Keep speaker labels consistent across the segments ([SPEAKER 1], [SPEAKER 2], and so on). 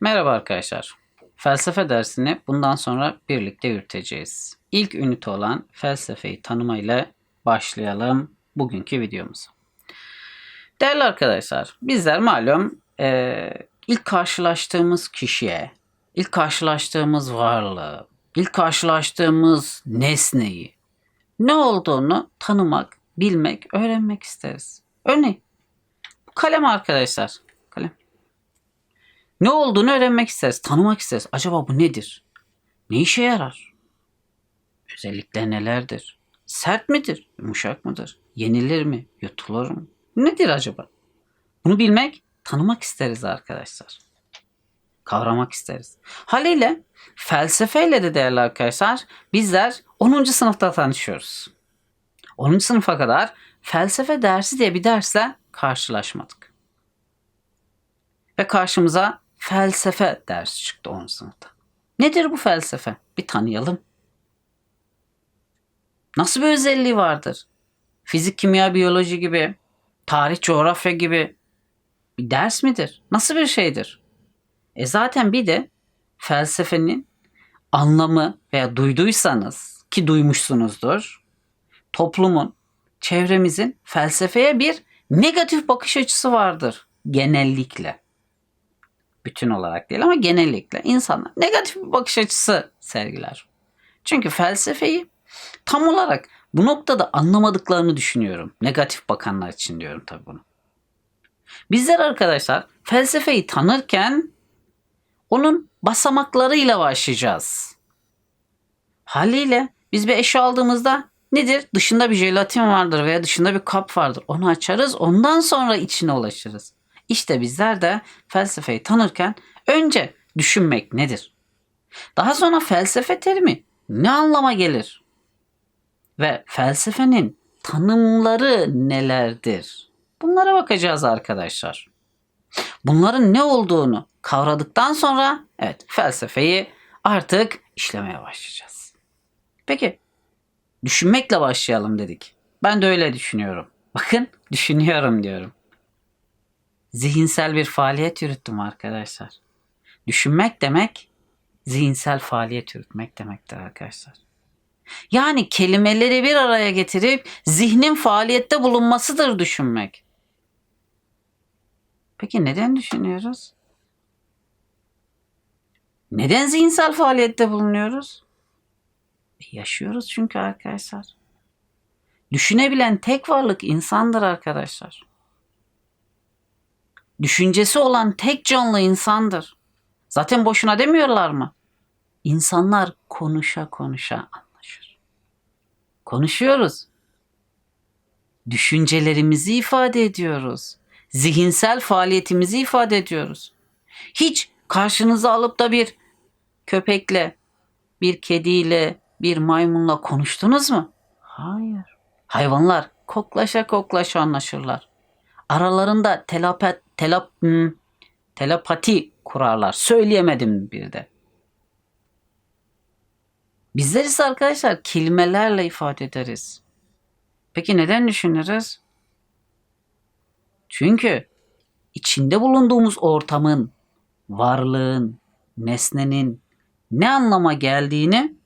[SPEAKER 1] Merhaba arkadaşlar. Felsefe dersini bundan sonra birlikte yürüteceğiz. İlk ünite olan felsefeyi tanımayla başlayalım bugünkü videomuza. Değerli arkadaşlar, bizler malum eee, ilk karşılaştığımız kişiye, ilk karşılaştığımız varlığı, ilk karşılaştığımız nesneyi, ne olduğunu tanımak, bilmek, öğrenmek isteriz. Örneğin, kalem arkadaşlar. Ne olduğunu öğrenmek isteriz, tanımak isteriz. Acaba bu nedir? Ne işe yarar? Özellikler nelerdir? Sert midir? Yumuşak mıdır? Yenilir mi? Yutulur mu? Nedir acaba? Bunu bilmek, tanımak isteriz arkadaşlar. Kavramak isteriz. Haliyle felsefeyle de değerli arkadaşlar bizler 10. sınıfta tanışıyoruz. 10. sınıfa kadar felsefe dersi diye bir dersle karşılaşmadık. Ve karşımıza felsefe dersi çıktı 10. sınıfta. Nedir bu felsefe? Bir tanıyalım. Nasıl bir özelliği vardır? Fizik, kimya, biyoloji gibi, tarih, coğrafya gibi bir ders midir? Nasıl bir şeydir? E zaten bir de felsefenin anlamı veya duyduysanız ki duymuşsunuzdur toplumun, çevremizin felsefeye bir negatif bakış açısı vardır genellikle. Bütün olarak değil ama genellikle insanlar negatif bir bakış açısı sergiler. Çünkü felsefeyi tam olarak bu noktada anlamadıklarını düşünüyorum. Negatif bakanlar için diyorum tabii bunu. Bizler arkadaşlar felsefeyi tanırken onun basamaklarıyla başlayacağız. Haliyle biz bir eşya aldığımızda nedir? Dışında bir jelatin vardır veya dışında bir kap vardır. Onu açarız ondan sonra içine ulaşırız. İşte bizler de felsefeyi tanırken önce düşünmek nedir? Daha sonra felsefe terimi ne anlama gelir? Ve felsefenin tanımları nelerdir? Bunlara bakacağız arkadaşlar. Bunların ne olduğunu kavradıktan sonra evet felsefeyi artık işlemeye başlayacağız. Peki düşünmekle başlayalım dedik. Ben de öyle düşünüyorum. Bakın düşünüyorum diyorum. Zihinsel bir faaliyet yürüttüm arkadaşlar. Düşünmek demek zihinsel faaliyet yürütmek demektir arkadaşlar. Yani kelimeleri bir araya getirip zihnin faaliyette bulunmasıdır düşünmek. Peki neden düşünüyoruz? Neden zihinsel faaliyette bulunuyoruz? E, yaşıyoruz çünkü arkadaşlar. Düşünebilen tek varlık insandır arkadaşlar. Düşüncesi olan tek canlı insandır. Zaten boşuna demiyorlar mı? İnsanlar konuşa konuşa anlaşır. Konuşuyoruz. Düşüncelerimizi ifade ediyoruz. Zihinsel faaliyetimizi ifade ediyoruz. Hiç karşınıza alıp da bir köpekle, bir kediyle, bir maymunla konuştunuz mu? Hayır. Hayvanlar koklaşa koklaşa anlaşırlar. Aralarında telapet, telap, telepati kurarlar. Söyleyemedim bir de. Bizler ise arkadaşlar kelimelerle ifade ederiz. Peki neden düşünürüz? Çünkü içinde bulunduğumuz ortamın, varlığın, nesnenin ne anlama geldiğini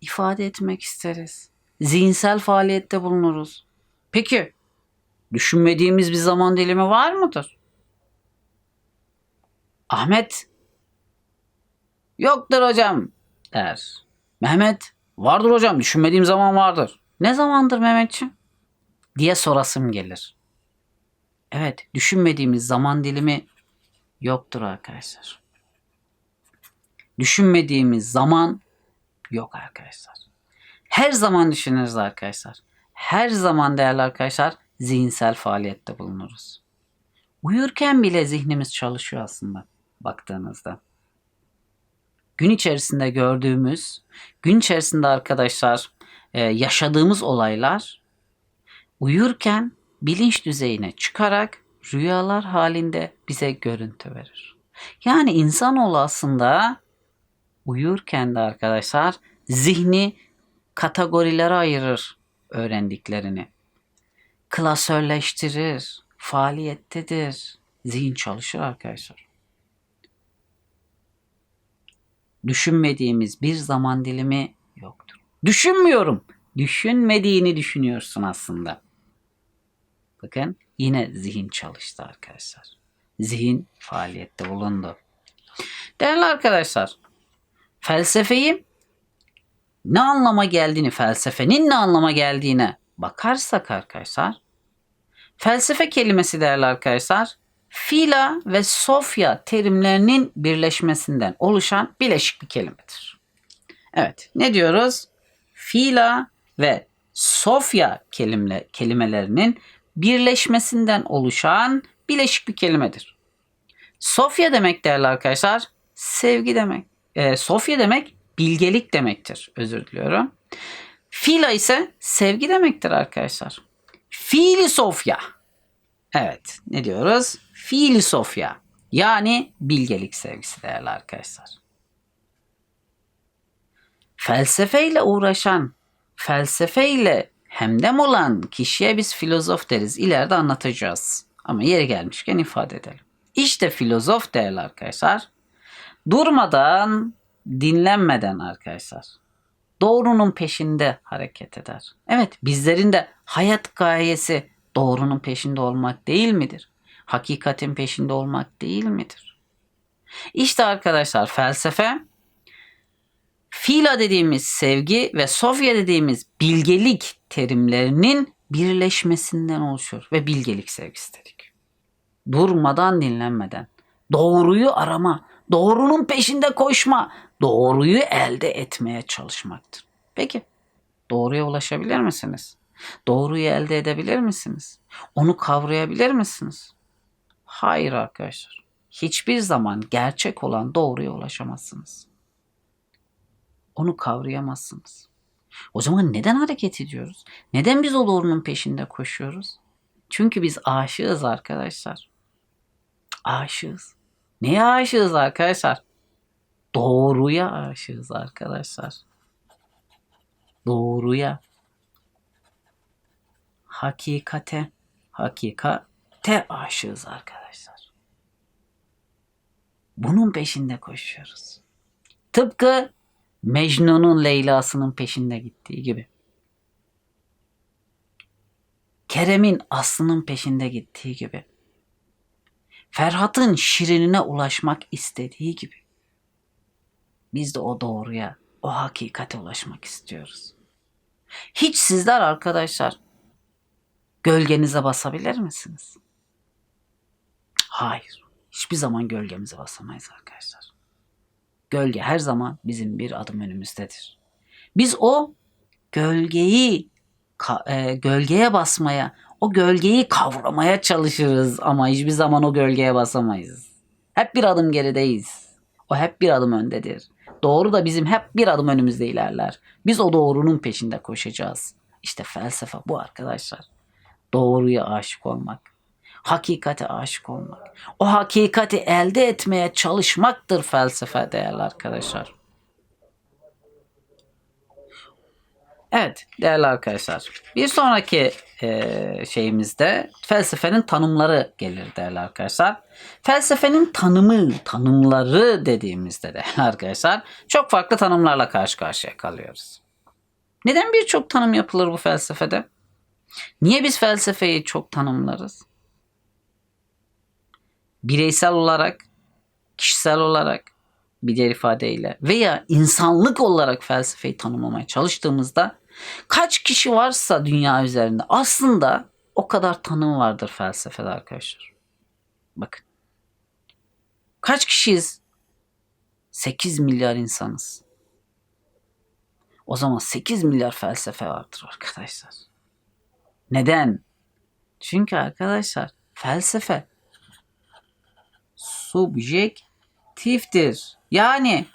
[SPEAKER 1] ifade etmek isteriz. Zihinsel faaliyette bulunuruz. Peki düşünmediğimiz bir zaman dilimi var mıdır? Ahmet yoktur hocam der. Mehmet vardır hocam düşünmediğim zaman vardır. Ne zamandır Mehmetciğim? diye sorasım gelir. Evet düşünmediğimiz zaman dilimi yoktur arkadaşlar. Düşünmediğimiz zaman yok arkadaşlar. Her zaman düşünürüz arkadaşlar. Her zaman değerli arkadaşlar zihinsel faaliyette bulunuruz. Uyurken bile zihnimiz çalışıyor aslında baktığınızda. Gün içerisinde gördüğümüz, gün içerisinde arkadaşlar e, yaşadığımız olaylar uyurken bilinç düzeyine çıkarak rüyalar halinde bize görüntü verir. Yani insanoğlu aslında uyurken de arkadaşlar zihni kategorilere ayırır öğrendiklerini klasörleştirir, faaliyettedir. Zihin çalışır arkadaşlar. Düşünmediğimiz bir zaman dilimi yoktur. Düşünmüyorum. Düşünmediğini düşünüyorsun aslında. Bakın yine zihin çalıştı arkadaşlar. Zihin faaliyette bulundu. Değerli arkadaşlar, felsefeyi ne anlama geldiğini, felsefenin ne anlama geldiğine bakarsak arkadaşlar, felsefe kelimesi değerli arkadaşlar, fila ve sofya terimlerinin birleşmesinden oluşan bileşik bir kelimedir. Evet, ne diyoruz? Fila ve sofya kelime, kelimelerinin birleşmesinden oluşan bileşik bir kelimedir. Sofya demek değerli arkadaşlar, sevgi demek. Ee, Sofya demek bilgelik demektir. Özür diliyorum. Fila ise sevgi demektir arkadaşlar. Fiili Sofya. Evet ne diyoruz? Fiili Sofya. Yani bilgelik sevgisi değerli arkadaşlar. Felsefeyle uğraşan, felsefeyle hemdem olan kişiye biz filozof deriz. İleride anlatacağız. Ama yeri gelmişken ifade edelim. İşte filozof değerli arkadaşlar. Durmadan, dinlenmeden arkadaşlar. Doğrunun peşinde hareket eder. Evet bizlerin de hayat gayesi doğrunun peşinde olmak değil midir? Hakikatin peşinde olmak değil midir? İşte arkadaşlar felsefe fila dediğimiz sevgi ve sofya dediğimiz bilgelik terimlerinin birleşmesinden oluşur ve bilgelik sevgisi dedik. Durmadan dinlenmeden doğruyu arama, doğrunun peşinde koşma, doğruyu elde etmeye çalışmaktır. Peki doğruya ulaşabilir misiniz? Doğruyu elde edebilir misiniz? Onu kavrayabilir misiniz? Hayır arkadaşlar. Hiçbir zaman gerçek olan doğruya ulaşamazsınız. Onu kavrayamazsınız. O zaman neden hareket ediyoruz? Neden biz o doğrunun peşinde koşuyoruz? Çünkü biz aşığız arkadaşlar. Aşığız. Neye aşığız arkadaşlar? Doğruya aşığız arkadaşlar. Doğruya. Hakikate. Hakikate aşığız arkadaşlar. Bunun peşinde koşuyoruz. Tıpkı Mecnun'un Leyla'sının peşinde gittiği gibi. Kerem'in Aslı'nın peşinde gittiği gibi. Ferhat'ın Şirin'ine ulaşmak istediği gibi. Biz de o doğruya, o hakikate ulaşmak istiyoruz. Hiç sizler arkadaşlar gölgenize basabilir misiniz? Hayır. Hiçbir zaman gölgemize basamayız arkadaşlar. Gölge her zaman bizim bir adım önümüzdedir. Biz o gölgeyi e, gölgeye basmaya, o gölgeyi kavramaya çalışırız ama hiçbir zaman o gölgeye basamayız. Hep bir adım gerideyiz. O hep bir adım öndedir. Doğru da bizim hep bir adım önümüzde ilerler. Biz o doğrunun peşinde koşacağız. İşte felsefe bu arkadaşlar. Doğruya aşık olmak. Hakikate aşık olmak. O hakikati elde etmeye çalışmaktır felsefe değerli arkadaşlar. Evet değerli arkadaşlar. Bir sonraki e, şeyimizde felsefenin tanımları gelir değerli arkadaşlar. Felsefenin tanımı, tanımları dediğimizde de arkadaşlar çok farklı tanımlarla karşı karşıya kalıyoruz. Neden birçok tanım yapılır bu felsefede? Niye biz felsefeyi çok tanımlarız? Bireysel olarak, kişisel olarak bir diğer ifadeyle veya insanlık olarak felsefeyi tanımlamaya çalıştığımızda kaç kişi varsa dünya üzerinde aslında o kadar tanım vardır felsefede arkadaşlar. Bakın. Kaç kişiyiz? 8 milyar insanız. O zaman 8 milyar felsefe vardır arkadaşlar. Neden? Çünkü arkadaşlar felsefe subjektiftir. Yani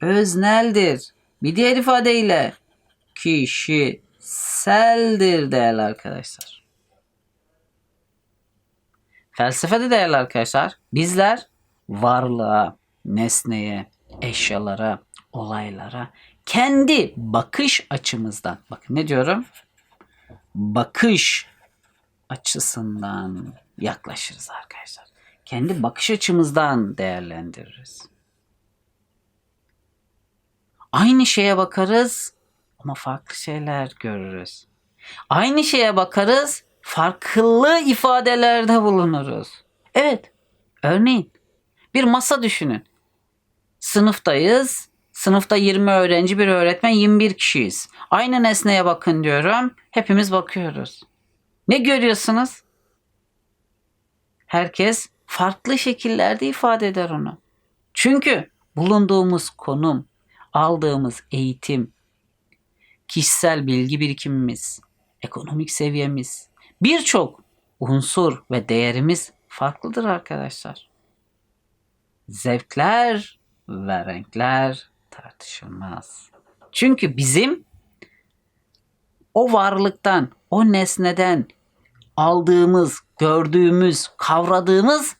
[SPEAKER 1] özneldir. Bir diğer ifadeyle kişiseldir değerli arkadaşlar. Felsefede değerli arkadaşlar bizler varlığa, nesneye, eşyalara, olaylara kendi bakış açımızdan bakın ne diyorum? Bakış açısından yaklaşırız arkadaşlar. Kendi bakış açımızdan değerlendiririz. Aynı şeye bakarız ama farklı şeyler görürüz. Aynı şeye bakarız, farklı ifadelerde bulunuruz. Evet, örneğin bir masa düşünün. Sınıftayız. Sınıfta 20 öğrenci, bir öğretmen, 21 kişiyiz. Aynı nesneye bakın diyorum. Hepimiz bakıyoruz. Ne görüyorsunuz? Herkes farklı şekillerde ifade eder onu. Çünkü bulunduğumuz konum, aldığımız eğitim, kişisel bilgi birikimimiz, ekonomik seviyemiz, birçok unsur ve değerimiz farklıdır arkadaşlar. Zevkler ve renkler tartışılmaz. Çünkü bizim o varlıktan, o nesneden aldığımız, gördüğümüz, kavradığımız.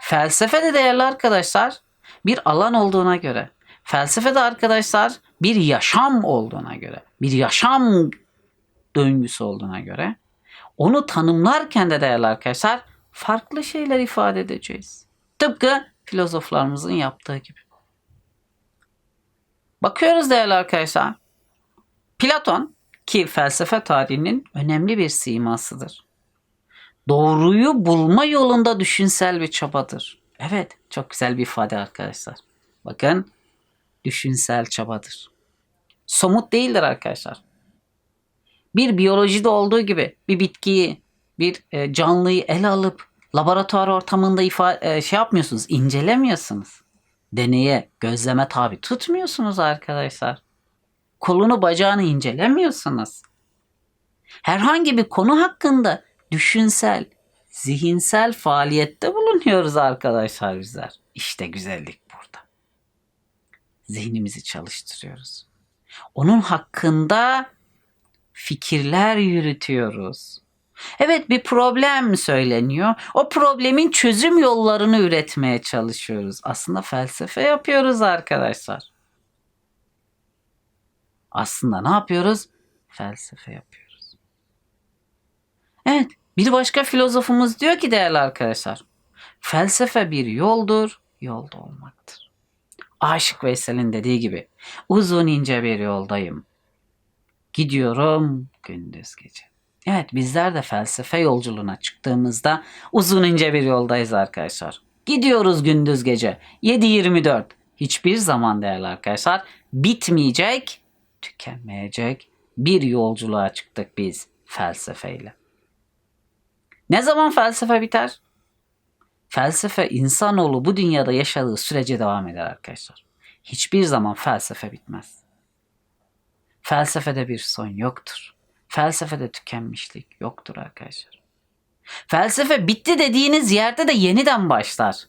[SPEAKER 1] Felsefe de değerli arkadaşlar bir alan olduğuna göre, felsefe de arkadaşlar bir yaşam olduğuna göre, bir yaşam döngüsü olduğuna göre onu tanımlarken de değerli arkadaşlar farklı şeyler ifade edeceğiz. Tıpkı filozoflarımızın yaptığı gibi. Bakıyoruz değerli arkadaşlar. Platon ki felsefe tarihinin önemli bir simasıdır. Doğruyu bulma yolunda düşünsel bir çabadır. Evet, çok güzel bir ifade arkadaşlar. Bakın, düşünsel çabadır. Somut değildir arkadaşlar. Bir biyolojide olduğu gibi bir bitkiyi, bir e, canlıyı ele alıp laboratuvar ortamında ifa e, şey yapmıyorsunuz, incelemiyorsunuz. Deneye, gözleme tabi tutmuyorsunuz arkadaşlar. Kolunu bacağını incelemiyorsunuz. Herhangi bir konu hakkında düşünsel, zihinsel faaliyette bulunuyoruz arkadaşlar bizler. İşte güzellik. Zihnimizi çalıştırıyoruz. Onun hakkında fikirler yürütüyoruz. Evet bir problem söyleniyor. O problemin çözüm yollarını üretmeye çalışıyoruz. Aslında felsefe yapıyoruz arkadaşlar. Aslında ne yapıyoruz? Felsefe yapıyoruz. Evet, bir başka filozofumuz diyor ki değerli arkadaşlar. Felsefe bir yoldur, yolda olmaktır. Aşık Veysel'in dediği gibi uzun ince bir yoldayım. Gidiyorum gündüz gece. Evet bizler de felsefe yolculuğuna çıktığımızda uzun ince bir yoldayız arkadaşlar. Gidiyoruz gündüz gece 7-24. Hiçbir zaman değerli arkadaşlar bitmeyecek, tükenmeyecek bir yolculuğa çıktık biz felsefeyle. Ne zaman felsefe biter? Felsefe insanoğlu bu dünyada yaşadığı sürece devam eder arkadaşlar. Hiçbir zaman felsefe bitmez. Felsefede bir son yoktur. Felsefede tükenmişlik yoktur arkadaşlar. Felsefe bitti dediğiniz yerde de yeniden başlar.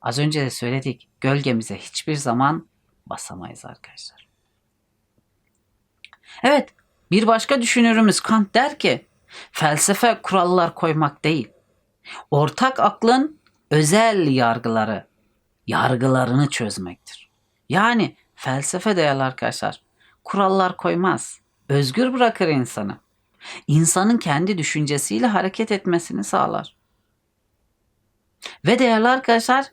[SPEAKER 1] Az önce de söyledik. Gölgemize hiçbir zaman basamayız arkadaşlar. Evet, bir başka düşünürümüz Kant der ki, felsefe kurallar koymak değil. Ortak aklın özel yargıları, yargılarını çözmektir. Yani felsefe değerli arkadaşlar, kurallar koymaz. Özgür bırakır insanı. İnsanın kendi düşüncesiyle hareket etmesini sağlar. Ve değerli arkadaşlar,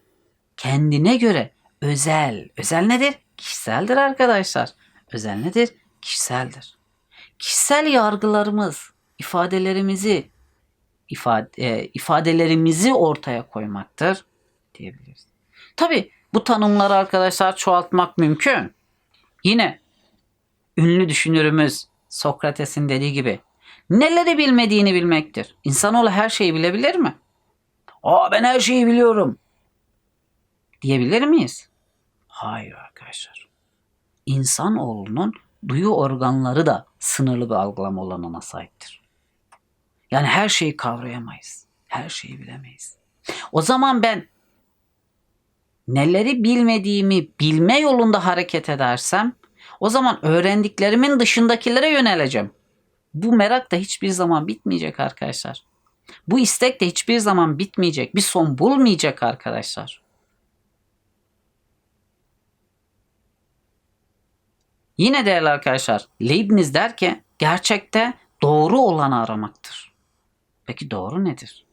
[SPEAKER 1] kendine göre özel, özel nedir? Kişiseldir arkadaşlar. Özel nedir? Kişiseldir. Kişisel yargılarımız, ifadelerimizi ifade, e, ifadelerimizi ortaya koymaktır diyebiliriz. Tabi bu tanımları arkadaşlar çoğaltmak mümkün. Yine ünlü düşünürümüz Sokrates'in dediği gibi neleri bilmediğini bilmektir. İnsanoğlu her şeyi bilebilir mi? Aa ben her şeyi biliyorum. Diyebilir miyiz? Hayır arkadaşlar. İnsanoğlunun duyu organları da sınırlı bir algılama olanına sahiptir. Yani her şeyi kavrayamayız. Her şeyi bilemeyiz. O zaman ben neleri bilmediğimi bilme yolunda hareket edersem o zaman öğrendiklerimin dışındakilere yöneleceğim. Bu merak da hiçbir zaman bitmeyecek arkadaşlar. Bu istek de hiçbir zaman bitmeyecek. Bir son bulmayacak arkadaşlar. Yine değerli arkadaşlar Leibniz der ki gerçekte doğru olanı aramaktır. Peki doğru nedir?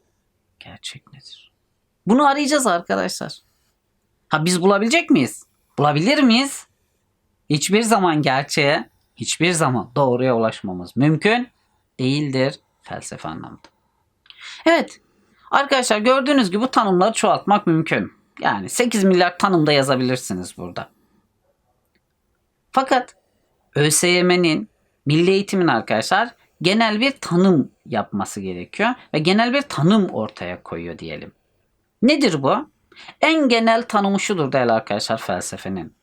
[SPEAKER 1] Gerçek nedir? Bunu arayacağız arkadaşlar. Ha biz bulabilecek miyiz? Bulabilir miyiz? Hiçbir zaman gerçeğe, hiçbir zaman doğruya ulaşmamız mümkün değildir felsefe anlamında. Evet, arkadaşlar gördüğünüz gibi bu tanımları çoğaltmak mümkün. Yani 8 milyar tanımda yazabilirsiniz burada. Fakat ÖSYM'nin, Milli Eğitim'in arkadaşlar genel bir tanım yapması gerekiyor ve genel bir tanım ortaya koyuyor diyelim. Nedir bu? En genel tanımı şudur değerli arkadaşlar felsefenin.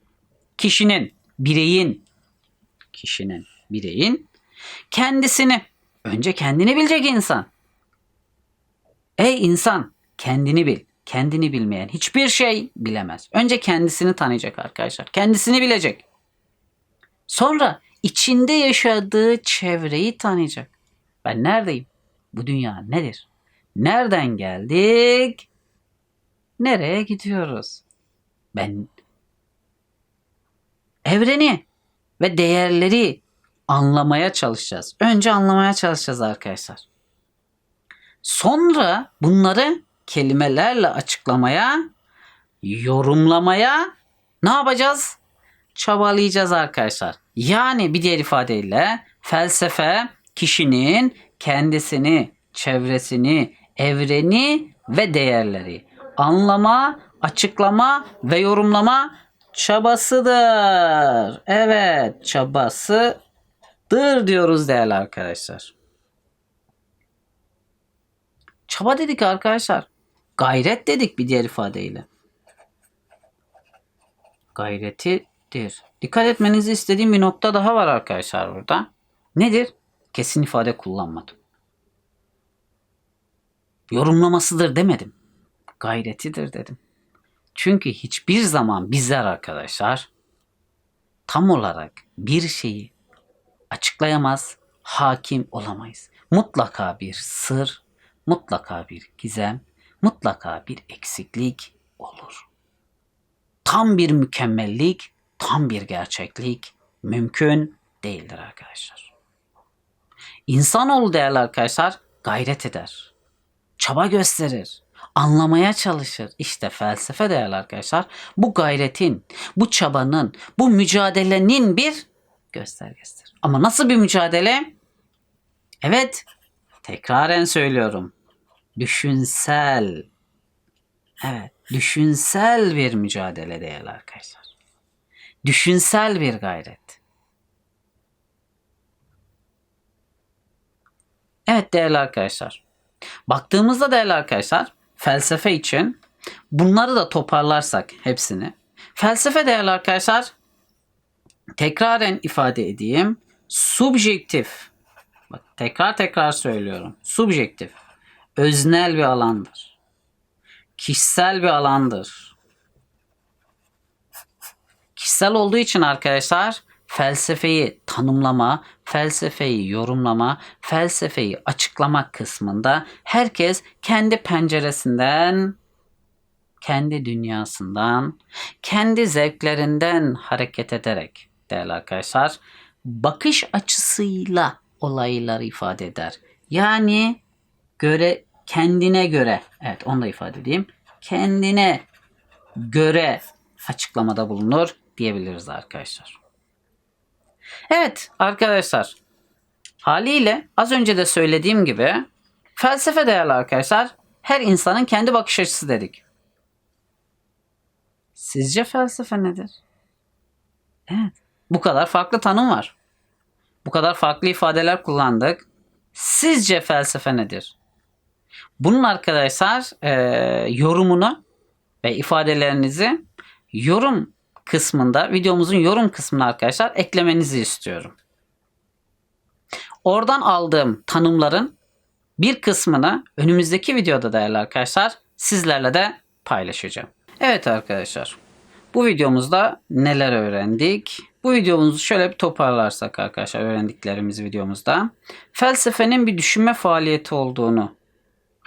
[SPEAKER 1] Kişinin, bireyin, kişinin, bireyin kendisini, önce kendini bilecek insan. Ey insan, kendini bil. Kendini bilmeyen hiçbir şey bilemez. Önce kendisini tanıyacak arkadaşlar. Kendisini bilecek. Sonra içinde yaşadığı çevreyi tanıyacak. Ben neredeyim? Bu dünya nedir? Nereden geldik? Nereye gidiyoruz? Ben evreni ve değerleri anlamaya çalışacağız. Önce anlamaya çalışacağız arkadaşlar. Sonra bunları kelimelerle açıklamaya, yorumlamaya ne yapacağız? Çabalayacağız arkadaşlar. Yani bir diğer ifadeyle felsefe kişinin kendisini, çevresini, evreni ve değerleri anlama, açıklama ve yorumlama çabasıdır. Evet, çabasıdır diyoruz değerli arkadaşlar. Çaba dedik arkadaşlar. Gayret dedik bir diğer ifadeyle. Gayretidir. Dikkat etmenizi istediğim bir nokta daha var arkadaşlar burada. Nedir? Kesin ifade kullanmadım. Yorumlamasıdır demedim. Gayretidir dedim. Çünkü hiçbir zaman bizler arkadaşlar tam olarak bir şeyi açıklayamaz, hakim olamayız. Mutlaka bir sır, mutlaka bir gizem, mutlaka bir eksiklik olur. Tam bir mükemmellik, tam bir gerçeklik mümkün değildir arkadaşlar. İnsanoğlu değerli arkadaşlar gayret eder. Çaba gösterir. Anlamaya çalışır. İşte felsefe değerli arkadaşlar bu gayretin, bu çabanın, bu mücadelenin bir göstergesidir. Ama nasıl bir mücadele? Evet, tekraren söylüyorum. Düşünsel. Evet, düşünsel bir mücadele değerli arkadaşlar. Düşünsel bir gayret. Evet değerli arkadaşlar. Baktığımızda değerli arkadaşlar felsefe için bunları da toparlarsak hepsini. Felsefe değerli arkadaşlar tekraren ifade edeyim. Subjektif. Bak tekrar tekrar söylüyorum. Subjektif. Öznel bir alandır. Kişisel bir alandır. Kişisel olduğu için arkadaşlar felsefeyi tanımlama, felsefeyi yorumlama, felsefeyi açıklama kısmında herkes kendi penceresinden, kendi dünyasından, kendi zevklerinden hareket ederek değerli arkadaşlar bakış açısıyla olayları ifade eder. Yani göre kendine göre evet onu da ifade edeyim. Kendine göre açıklamada bulunur diyebiliriz arkadaşlar. Evet arkadaşlar haliyle az önce de söylediğim gibi felsefe değerli arkadaşlar her insanın kendi bakış açısı dedik. Sizce felsefe nedir? Evet. Bu kadar farklı tanım var. Bu kadar farklı ifadeler kullandık. Sizce felsefe nedir? Bunun arkadaşlar e, yorumunu ve ifadelerinizi yorum kısmında, videomuzun yorum kısmına arkadaşlar eklemenizi istiyorum. Oradan aldığım tanımların bir kısmını önümüzdeki videoda değerli arkadaşlar sizlerle de paylaşacağım. Evet arkadaşlar. Bu videomuzda neler öğrendik? Bu videomuzu şöyle bir toparlarsak arkadaşlar öğrendiklerimiz videomuzda. Felsefenin bir düşünme faaliyeti olduğunu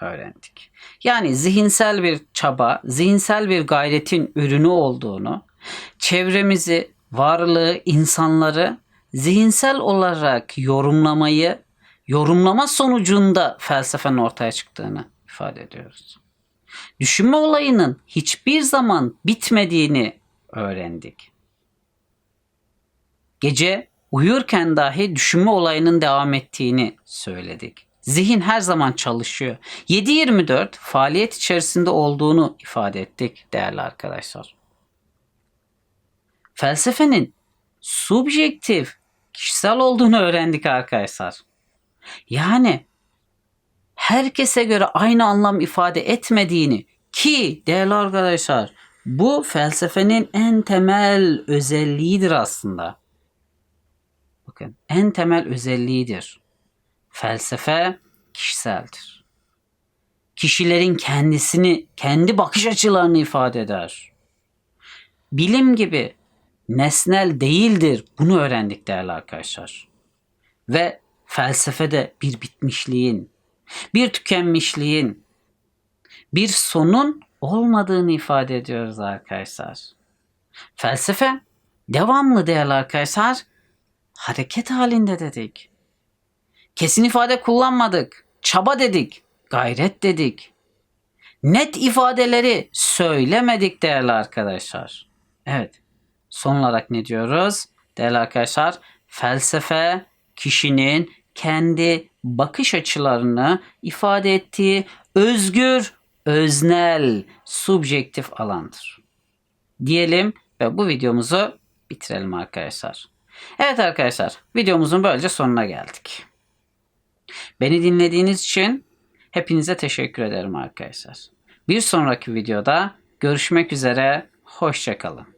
[SPEAKER 1] öğrendik. Yani zihinsel bir çaba, zihinsel bir gayretin ürünü olduğunu, çevremizi, varlığı, insanları zihinsel olarak yorumlamayı, yorumlama sonucunda felsefenin ortaya çıktığını ifade ediyoruz. Düşünme olayının hiçbir zaman bitmediğini öğrendik. Gece uyurken dahi düşünme olayının devam ettiğini söyledik. Zihin her zaman çalışıyor. 7-24 faaliyet içerisinde olduğunu ifade ettik değerli arkadaşlar. Felsefenin subjektif, kişisel olduğunu öğrendik arkadaşlar. Yani herkese göre aynı anlam ifade etmediğini ki değerli arkadaşlar bu felsefenin en temel özelliğidir aslında. Bakın en temel özelliğidir. Felsefe kişiseldir. Kişilerin kendisini, kendi bakış açılarını ifade eder. Bilim gibi nesnel değildir. Bunu öğrendik değerli arkadaşlar. Ve felsefede bir bitmişliğin, bir tükenmişliğin, bir sonun olmadığını ifade ediyoruz arkadaşlar. Felsefe devamlı değerli arkadaşlar hareket halinde dedik. Kesin ifade kullanmadık. Çaba dedik. Gayret dedik. Net ifadeleri söylemedik değerli arkadaşlar. Evet. Son olarak ne diyoruz? Değerli arkadaşlar, felsefe kişinin kendi bakış açılarını ifade ettiği özgür, öznel, subjektif alandır. Diyelim ve bu videomuzu bitirelim arkadaşlar. Evet arkadaşlar, videomuzun böylece sonuna geldik. Beni dinlediğiniz için hepinize teşekkür ederim arkadaşlar. Bir sonraki videoda görüşmek üzere, hoşçakalın.